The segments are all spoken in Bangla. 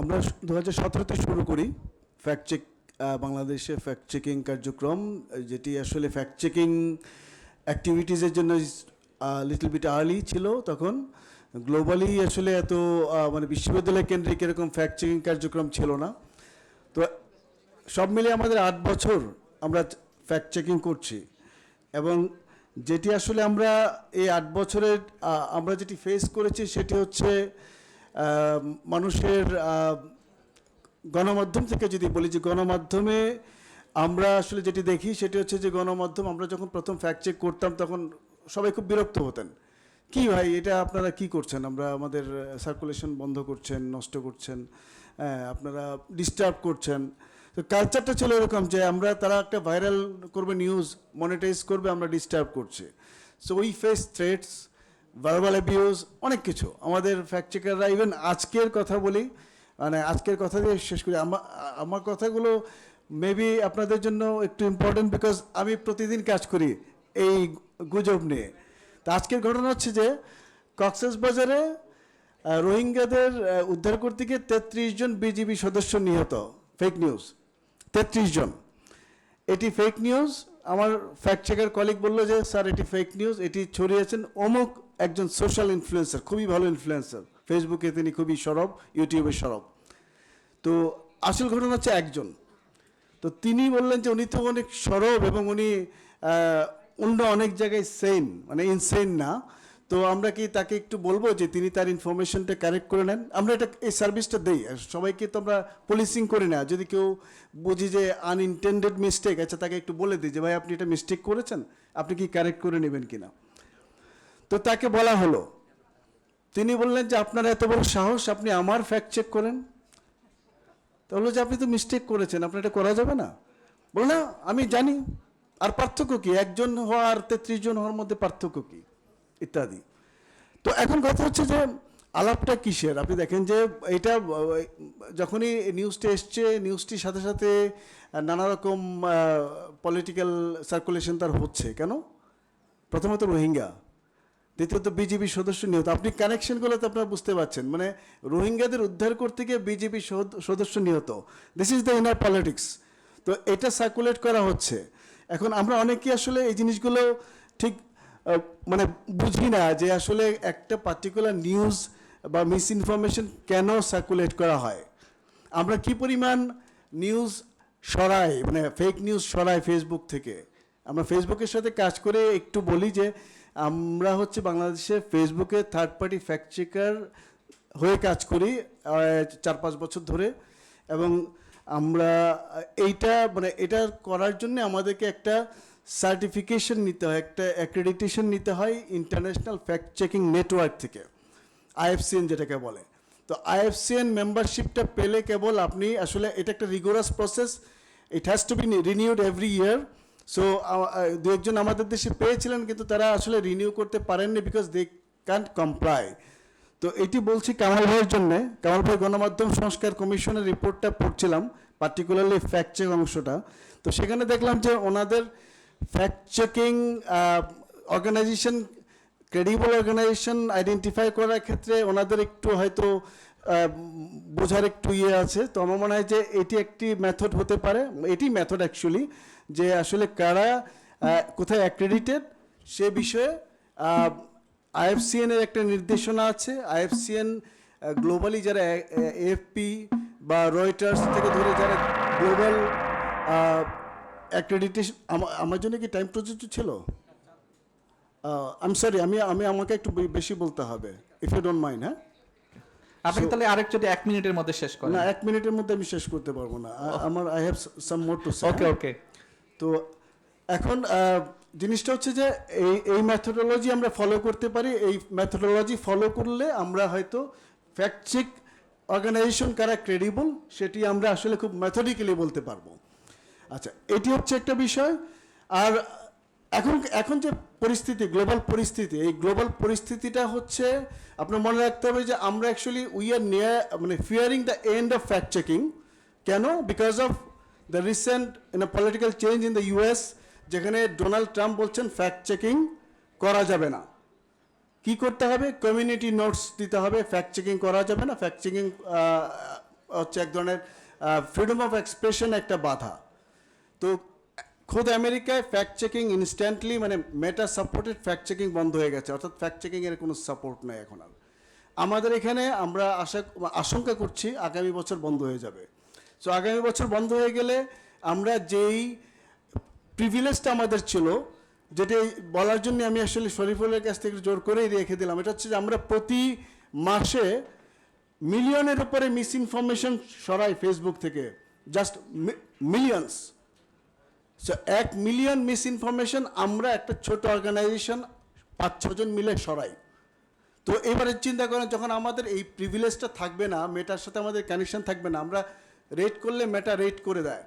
আমরা দু হাজার সতেরোতে শুরু করি ফ্যাক্ট চেক বাংলাদেশে ফ্যাক্ট চেকিং কার্যক্রম, যেটি আসলে ফ্যাক্ট চেকিং অ্যাক্টিভিটিসের জন্য লিটল বিট আর্লি ছিল তখন। গ্লোবালি আসলে এত মানে বিশ্ববিদ্যালয় কেন্দ্রিক এরকম ফ্যাক্ট চেকিং কার্যক্রম ছিল না। তো সব মিলিয়ে আমাদের আট বছর আমরা ফ্যাক্ট চেকিং করছি। এবং যেটি আসলে আমরা এই আট বছরের আমরা যেটি ফেস করেছি সেটি হচ্ছে মানুষের গণমাধ্যম থেকে যদি বলি যে গণমাধ্যমে আমরা আসলে যেটি দেখি সেটি হচ্ছে যে গণমাধ্যম আমরা যখন প্রথম ফ্যাক্ট চেক করতাম তখন সবাই খুব বিরক্ত হতেন। কি ভাই, এটা আপনারা কি করছেন? আমরা আমাদের সার্কুলেশন বন্ধ করছেন, নষ্ট করছেন আপনারা ডিস্টার্ব করছেন। তো কালচারটা ছিল এরকম যে আমরা, তারা একটা ভাইরাল করবে নিউজ মনিটাইজ করবে, আমরা ডিস্টার্ব করছি। So we face threats verbal abuse অনেক কিছু। আমাদের ফ্যাক্ট চেকাররা ইভেন আজকের কথা বলি মানে আজকের কথা দিয়ে শেষ করি। আমার আমার কথাগুলো মেবি আপনাদের জন্য একটু ইম্পর্টেন্ট বিকজ আমি প্রতিদিন কাজ করি এই গুজব নিয়ে। তো আজকের ঘটনা হচ্ছে যে, কক্সেস বাজারে রোহিঙ্গাদের উদ্ধার করতে গিয়ে তেত্রিশ জন বিজিবি সদস্য নিহত। ফেক নিউজ তেত্রিশ জন। এটি ফেক নিউজ আমার ফ্যাক্ট চেকার কলিগ বলল যে, স্যার, এটি ফেক নিউজ এটি ছড়িয়েছেন অমুক একজন সোশ্যাল ইনফ্লুয়েন্সার খুবই ভালো ইনফ্লুয়েন্সার ফেসবুকে তিনি খুবই সরব ইউটিউবে সরব। তো আসল ঘটনা হচ্ছে একজন। তো তিনি বললেন যে, উনি তো অনেক সরব এবং উনি অন্য অনেক জায়গায় সেন মানে ইনসেন না। তো আমরা কি তাকে একটু বলব যে তিনি তার ইনফরমেশনটা কারেক্ট করে নেন? আমরা এটা এই সার্ভিসটা দেই। সবাইকে তো আমরা পুলিশিং করি না। যদি কেউ বুঝি যে আনইনটেন্ডেড মিস্টেক আচ্ছা তাকে একটু বলে দিই যে, ভাই, আপনি এটা মিস্টেক করেছেন? আপনি কি কারেক্ট করে নেবেন কি না তো তাকে বলা হলো। তিনি বললেন যে, আপনার এত বড় সাহস, আপনি আমার ফ্যাক্ট চেক করেন? তো বলল যে, আপনি তো মিস্টেক করেছেন, আপনার এটা করা যাবে না? বলল, না, আমি জানি। আর পার্থক্য কি? একজন হওয়া আর তেত্রিশ জন হওয়ার মধ্যে পার্থক্য কি? ইত্যাদি। তো এখন কথা হচ্ছে যে আলাপটা কিসের? আপনি দেখেন যে এটা, যখনই নিউজটা এসছে, নিউজটির সাথে সাথে নানা রকম পলিটিক্যাল সার্কুলেশন তার হচ্ছে। কেন? প্রথমত রোহিঙ্গা, দ্বিতীয়ত বিজেপি সদস্য নিহত। আপনি কানেকশনগুলো তো আপনারা বুঝতে পারছেন। মানে রোহিঙ্গাদের উদ্ধার করতে গিয়ে বিজেপি সদস্য নিহত। This is the inner politics তো এটা সার্কুলেট করা হচ্ছে। এখন আমরা অনেকেই আসলে এই জিনিসগুলো ঠিক মানে বুঝি না যে আসলে একটা পার্টিকুলার নিউজ বা মিস ইনফরমেশন কেন সার্কুলেট করা হয়? আমরা কি পরিমাণ নিউজ সরাই মানে ফেক নিউজ সরাই ফেসবুক থেকে? আমরা ফেসবুকের সাথে কাজ করে একটু বলি যে, আমরা হচ্ছে বাংলাদেশে ফেসবুকে থার্ড পার্টি ফ্যাক্ট চেকার হয়ে কাজ করি চার পাঁচ বছর ধরে। এবং আমরা এইটা মানে এটা করার জন্য আমাদেরকে একটা সার্টিফিকেশন নিতে হয়, একটা অ্যাক্রেডিটেশন নিতে হয় ইন্টারন্যাশনাল ফ্যাক্ট চেকিং নেটওয়ার্ক থেকে আইএফসিএন যেটাকে বলে। তো আইএফসিএন মেম্বারশিপটা পেলে কেবল আপনি আসলে, এটা একটা rigorous process it has to be renewed every year so দু একজন আমাদের দেশে পেয়েছিলেন, কিন্তু তারা আসলে রিনিউ করতে পারেননি বিকজ দে ক্যান্ট কমপ্লাই তো এটি বলছি কামাল ভাইয়ের জন্যে, কামাল ভাই গণমাধ্যম সংস্কার কমিশনের রিপোর্টটা পড়ছিলাম পার্টিকুলারলি ফ্যাক্ট চেক অংশটা। তো সেখানে দেখলাম যে ওনাদের fact checking organization credible organization identify করার ক্ষেত্রে ওনাদের একটু হয়তো বোঝার একটু ইয়ে আছে। তো আমার মনে হয় যে এটি একটি মেথড হতে পারে। এটি মেথড অ্যাকচুয়ালি যে আসলে কারা কোথায় অ্যাক্রেডিটেড সে বিষয়ে আইএফসিএন এর একটা নির্দেশনা আছে। আইএফসিএন গ্লোবালি যারা এএফপি বা রয়টার্স থেকে ধরে যারা গ্লোবাল অ্যাক্রেডিটেশন আমার জন্য কি টাইম প্রযোজ্য ছিল? আম সরি আমি আমি আমাকে একটু বেশি বলতে হবে ইফ ইউ ডোন্ট মাইন্ড হ্যাঁ? আপনি তাহলে আরেক যদি এক মিনিটের মধ্যে শেষ করেন। না এক মিনিটের মধ্যে আমি শেষ করতে পারব না। আমার I have some more to okay okay তো এখন জিনিসটা হচ্ছে যে এই এই ম্যাথোডোলজি আমরা ফলো করতে পারি এই ম্যাথোডোলজি ফলো করলে আমরা হয়তো ফ্যাক্ট চেক অর্গানাইজেশন কারা ক্রেডিবল সেটি আমরা আসলে খুব ম্যাথডিক্যালি বলতে পারব। আচ্ছা এটি হচ্ছে একটা বিষয়। আর এখন এখন যে পরিস্থিতি গ্লোবাল পরিস্থিতি, এই গ্লোবাল পরিস্থিতিটা হচ্ছে আপনার মনে রাখতে হবে যে আমরা অ্যাকচুয়ালি উই আর নিয়ার মানে fearing the end of fact checking কেন? Because of the recent in political change in the US যেখানে ডোনাল্ড ট্রাম্প বলছেন ফ্যাক্ট চেকিং করা যাবে না। কি করতে হবে? কমিউনিটি নোটস দিতে হবে ফ্যাক্ট চেকিং করা যাবে না। ফ্যাক্ট চেকিং হচ্ছে এক ধরনের ফ্রিডম অফ এক্সপ্রেশন একটা বাধা। তো, খোদ আমেরিকায় ফ্যাক্ট চেকিং ইনস্ট্যান্টলি মানে মেটা সাপোর্টেড ফ্যাক্ট চেকিং বন্ধ হয়ে গেছে, অর্থাৎ ফ্যাক্ট চেকিং এর কোনো সাপোর্ট নেই এখন আর। আমাদের এখানে আমরা আশা, আশঙ্কা করছি আগামী বছর বন্ধ হয়ে যাবে। সো আগামী বছর বন্ধ হয়ে গেলে আমরা যেই প্রিভিলেজটা আমাদের ছিল, যেটা বলার জন্য আমি আসলে শরীফুলের কাছ থেকে জোর করেই রেখে দিলাম, এটা হচ্ছে যে আমরা প্রতি মাসে মিলিয়নের উপরে মিস ইনফরমেশন সরাই ফেসবুক থেকে জাস্ট মিলিয়নস সো এক মিলিয়ন মিস ইনফরমেশন আমরা একটা ছোট অর্গানাইজেশন পাঁচ ছজন মিলে সরাই। তো এবারে চিন্তা করেন, যখন আমাদের এই প্রিভিলেজটা থাকবে না মেটার সাথে আমাদের কানেকশন থাকবে না, আমরা রেট করলে মেটা রেট করে দেয়।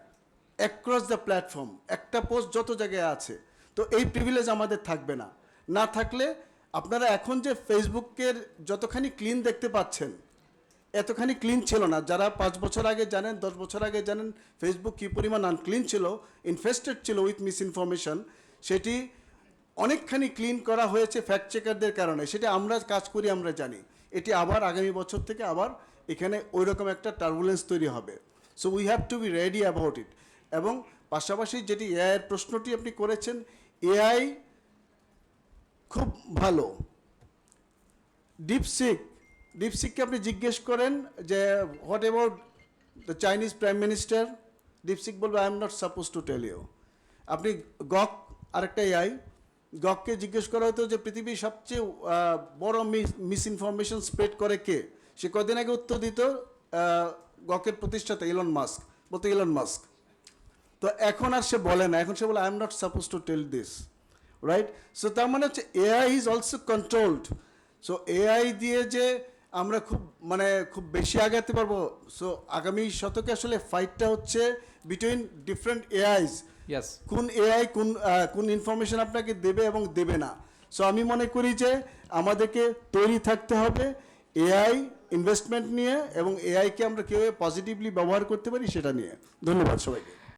অ্যাক্রস দ্য প্ল্যাটফর্ম একটা পোস্ট যত জায়গায় আছে, তো এই প্রিভিলেজ আমাদের থাকবে না। না থাকলে আপনারা এখন যে ফেসবুকের যতখানি ক্লিন দেখতে পাচ্ছেন এতখানি ক্লিন ছিল না। যারা পাঁচ বছর আগে জানেন, দশ বছর আগে জানেন ফেসবুক কী পরিমাণ আনক্লিন ছিল ইনফেস্টেড ছিল উইথ মিস ইনফরমেশন সেটি অনেকখানি ক্লিন করা হয়েছে ফ্যাক্ট চেকারদের কারণে। সেটা আমরা কাজ করি, আমরা জানি। এটি আবার আগামী বছর থেকে আবার এখানে ওই রকম একটা টার্বুলেন্স তৈরি হবে। So we have to be ready about it এবং পাশাপাশি যেটি এআইয়ের প্রশ্নটি আপনি করেছেন এআই খুব ভালো। ডিপসিক ডিপসিককে আপনি জিজ্ঞেস করেন যে what about the Chinese prime minister DeepSeek বলবে I am not suppose to tell you আপনি গক, আরেকটা এআই গককে জিজ্ঞেস করা হতো যে, পৃথিবীর সবচেয়ে বড় মিস ইনফরমেশন স্প্রেড করে কে? সে কদিন আগে উত্তর দিত গকের প্রতিষ্ঠাতা ইলন মাস্ক বলতো ইলন মাস্ক তো এখন আর সে বলে না, এখন সে বলে I am not suppose to tell this right so তার মানে হচ্ছে AI is also controlled so AI দিয়ে যে আমরা খুব মানে খুব বেশি আগাতে পারব। সো আগামী শতকে আসলে ফাইটটা হচ্ছে বিটুইন ডিফারেন্ট এআইস ইয়েস কোন এআই কোন কোন ইনফরমেশন আপনাকে দেবে এবং দেবে না। সো আমি মনে করি যে আমাদেরকে তৈরি থাকতে হবে এআই ইনভেস্টমেন্ট নিয়ে এবং এআইকে আমরা কীভাবে পজিটিভলি ব্যবহার করতে পারি সেটা নিয়ে। ধন্যবাদ সবাইকে।